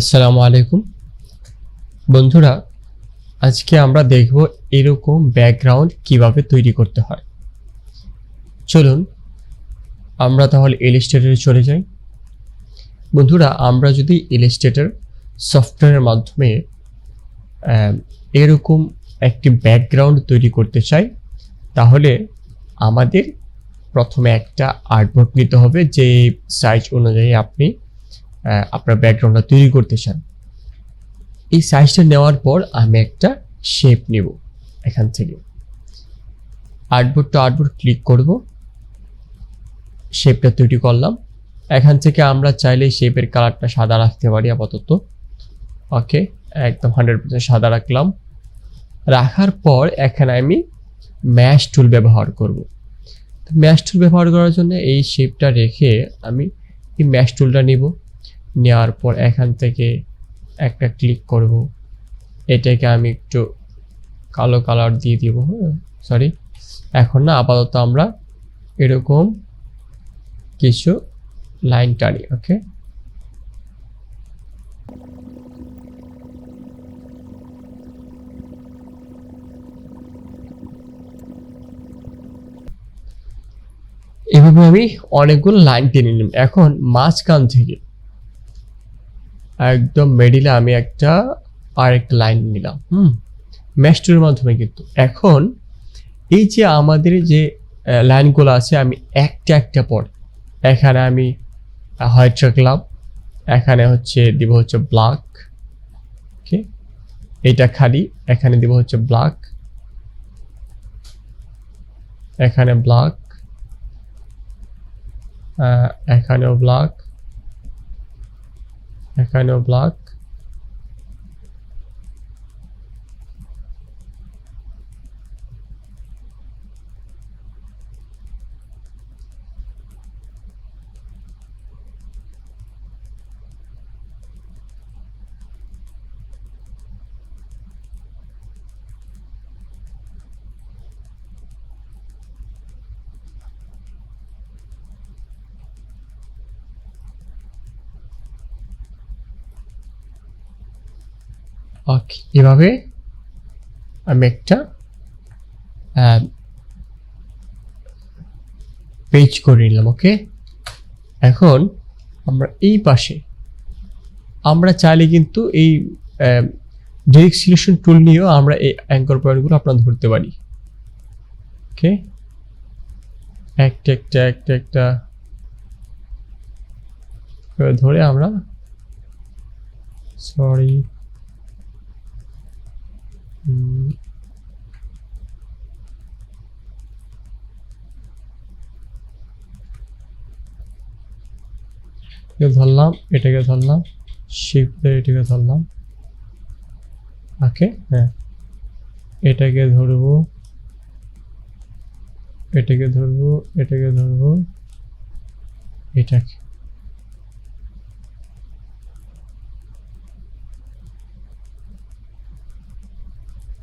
আসসালামু আলাইকুম। বন্ধুরা, আজকে আমরা দেখব এরকম ব্যাকগ্রাউন্ড কীভাবে তৈরি করতে হয়। চলুন, আমরা তাহলে ইলিস্ট্রেটরে চলে যাই। বন্ধুরা, আমরা যদি ইলিস্ট্রেটর সফটওয়্যারের মাধ্যমে এরকম একটি ব্যাকগ্রাউন্ড তৈরি করতে চাই, তাহলে আমাদের প্রথমে একটা আর্টবোর্ড নিতে হবে, যে সাইজ অনুযায়ী আপনি আপনার ব্যাকগ্রাউন্ডটা তৈরি করতে চান। এই সাইজটা নেওয়ার পর আমি একটা শেপ নেব এখান থেকে। আর্টবোর্ড টু আর্টবোর্ড ক্লিক করব। শেপটা তৈরি করলাম। এখান থেকে আমরা চাইলে শেপের কালারটা সাদা রাখতে পারি আপাতত। ওকে, একদম হান্ড্রেড পার্সেন্ট সাদা রাখলাম। রাখার পর এখানে আমি ম্যাশ টুল ব্যবহার করব। ম্যাশ টুল ব্যবহার করার জন্য এই শেপটা রেখে আমি এই ম্যাশ টুলটা নিব। নেওয়ার পর এখান থেকে একটা ক্লিক করব। এটাকে আমি একটু কালো কালার দিয়ে দিব হ্যাঁ সরি এখন না, আপাতত আমরা এরকম কিছু লাইন টানি ওকে এভাবে আমি অনেকগুলো লাইন টেনে নিলাম। এখন মাঝখান থেকে একদম মিডিলে আমি একটা আর একটা লাইন নিলাম। হুম। ম্যাস্টুরের মাধ্যমে কিন্তু। এখন এই যে আমাদের যে লাইনগুলো আছে আমি একটা একটা পর। এখানে আমি হোয়াইট রাখলাম। এখানে হচ্ছে দিব হচ্ছে ব্ল্যাক ওকে এটা খালি। এখানে দিব হচ্ছে ব্ল্যাক এখানে ব্ল্যাক এখানেও ব্ল্যাক এখানেও ব্ল্যাক ওকে, এভাবে আমি একটা পেজ করে নিলাম, ওকে? এখন আমরা এই পাশে, আমরা চাইলে কিন্তু এই ডিরেক্ট সিলেকশন টুল নিয়েও আমরা এই অ্যাঙ্কর পয়েন্টগুলো আপনার ধরতে পারি। ওকে? একটা একটা একটা একটা ধরে আমরা সরি ধরলাম, এটাকে ধরলাম শিফট এটাকে ধরলাম। ওকে হ্যাঁ। এটাকে ধরবো এটাকে ধরবো এটাকে ধরবো, এটাকে।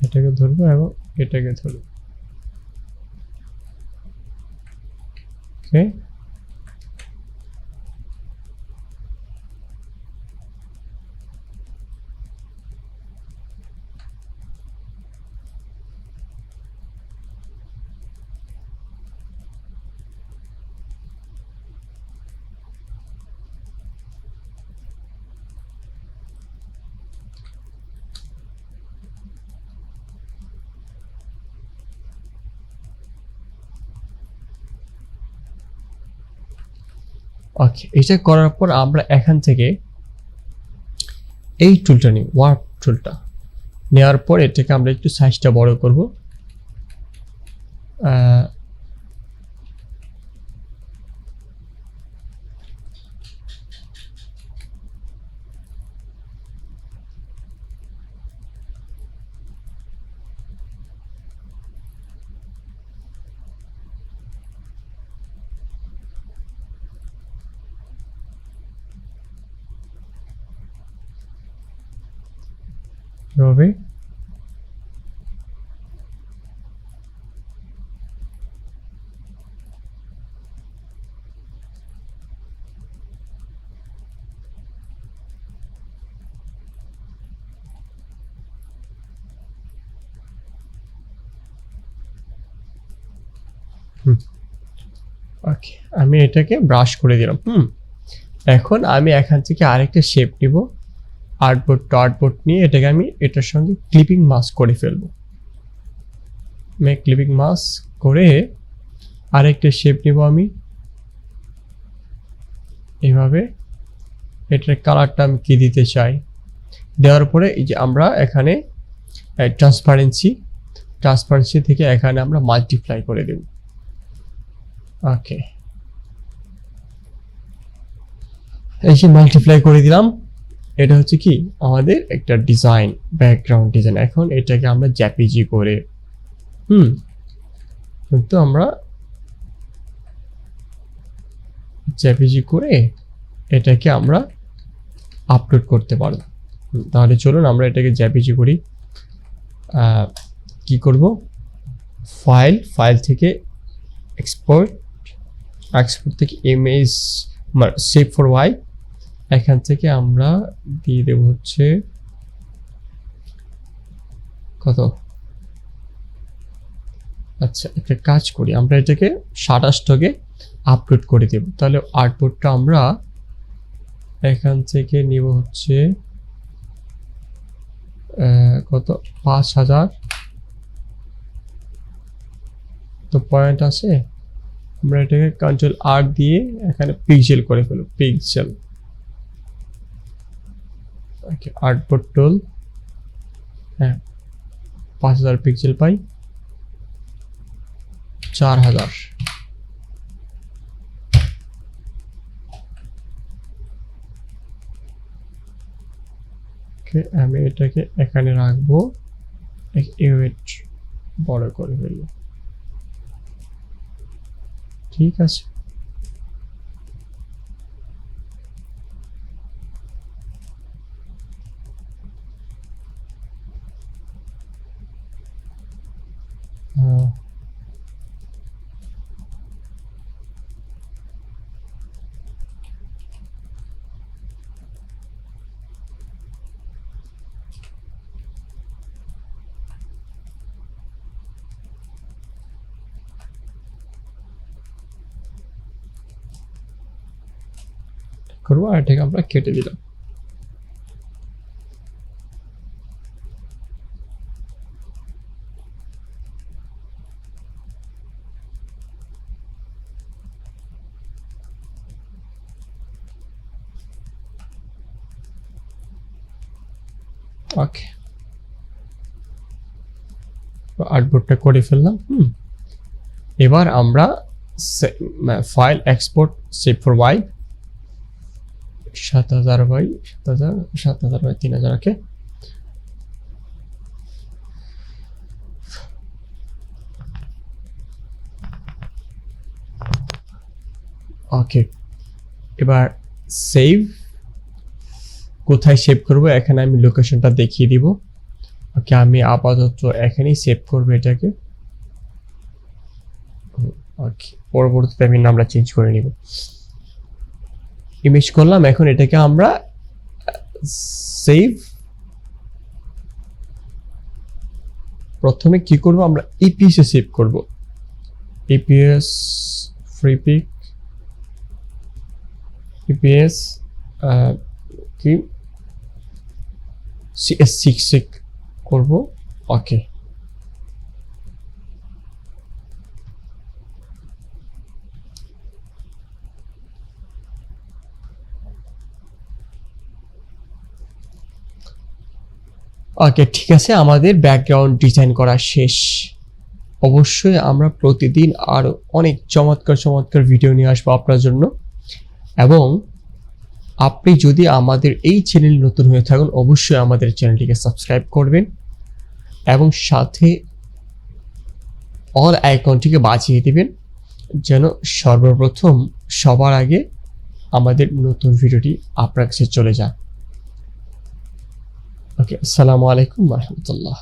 এটাকে ধরবো এবং এটাকে ধরবো। ওকে এটা করার পর আমরা এখান থেকে এই টুলটা নিই ওয়ার্প টুলটা নেওয়ার পর এটাকে আমরা একটু সাইজটা বড় করব। হবে ওকে আমি এটাকে ব্রাশ করে দিলাম। হুম। এখন আমি এখান থেকে আরেকটা শেপ নিব। আর্টবোর্ড টু আর্টবোর্ড নিয়ে এটাকে আমি এটার সঙ্গে ক্লিপিং মাস্ক করে ফেলব। আমি ক্লিপিং মাস্ক করে আরেকটা শেপ নিব আমি। এইভাবে এটার কালারটা আমি কী দিতে চাই? দেওয়ার পরে এই যে আমরা এখানে ট্রান্সপারেন্সি ট্রান্সপারেন্সি থেকে এখানে আমরা মাল্টিপ্লাই করে দেব। ওকে এই যে মাল্টিপ্লাই করে দিলাম। এটা হচ্ছে কি? আমাদের একটা ডিজাইন ব্যাকগ্রাউন্ড ডিজাইন এখন এটাকে আমরা জ্যাপিজি করে, হুম? কিন্তু আমরা জ্যাপিজি করে এটাকে আমরা আপলোড করতে পারব। তাহলে চলুন আমরা এটাকে জ্যাপিজি করি। কি করব? ফাইল ফাইল থেকে এক্সপোর্ট এক্সপোর্ট থেকে ইমেজ সেভ ফর ওয়াই এখান থেকে আমরা দিয়ে দেব হচ্ছে কত? আচ্ছা একটা কাজ করি। আমরা এটাকে সাতাশটাকে আপলোড করে দেব। তাহলে আর্টবোর্ডটা আমরা এখান থেকে নিব হচ্ছে কত? পাঁচ হাজার। তো পয়েন্ট আছে? আমরা এটাকে কন্ট্রোল আর দিয়ে এখানে পিক্সেল করে ফেলব পিক্সেল আর্টবোর্ড টুল হ্যাঁ পাঁচ হাজার পিক্সেল পাই। চার হাজার। আমি এটাকে এখানে রাখব। ইউনিট বড় করে ফেলব। ঠিক আছে? করব আর এটাকে আমরা কেটে দিলাম। ওকে আর্টবোর্ডটা করে ফেললাম, হুম। এবার আমরা file export save for web সাত হাজার বাই সাত হাজার সাত হাজার বাই তিন হাজার, ওকে? ওকে, এবার সেভ কোথায় সেভ করব? এখানে আমি লোকেশনটা দেখিয়ে দিব। ওকে, আমি আপাতত এখানেই সেভ করব এটাকে। ওকে, পরবর্তীতে আমি নামটা চেঞ্জ করে নিব। ইমেজ করলাম, এখন এটাকে আমরা সেভ প্রথমে কি করব? আমরা ইপিএস সেভ করব। ইপিএস ফ্রি পিক ইপিএস কি? সিএস সিক্স করব। ওকে ওকে ঠিক আছে, আমাদের ব্যাকগ্রাউন্ড ডিজাইন করা শেষ। অবশ্যই আমরা প্রতিদিন আরও অনেক চমৎকার চমৎকার ভিডিও নিয়ে আসব আপনার জন্য। এবং আপনি যদি আমাদের এই চ্যানেল নতুন হয়ে থাকুন, অবশ্যই আমাদের চ্যানেলটিকে সাবস্ক্রাইব করবেন এবং সাথে অল আইকনটিকে বাজিয়ে দিবেন, যেন সর্বপ্রথম সবার আগে আমাদের নতুন ভিডিওটি আপনার কাছে চলে যায়। ওকে আসসালামু আলাইকুম রহমতুল্লাহ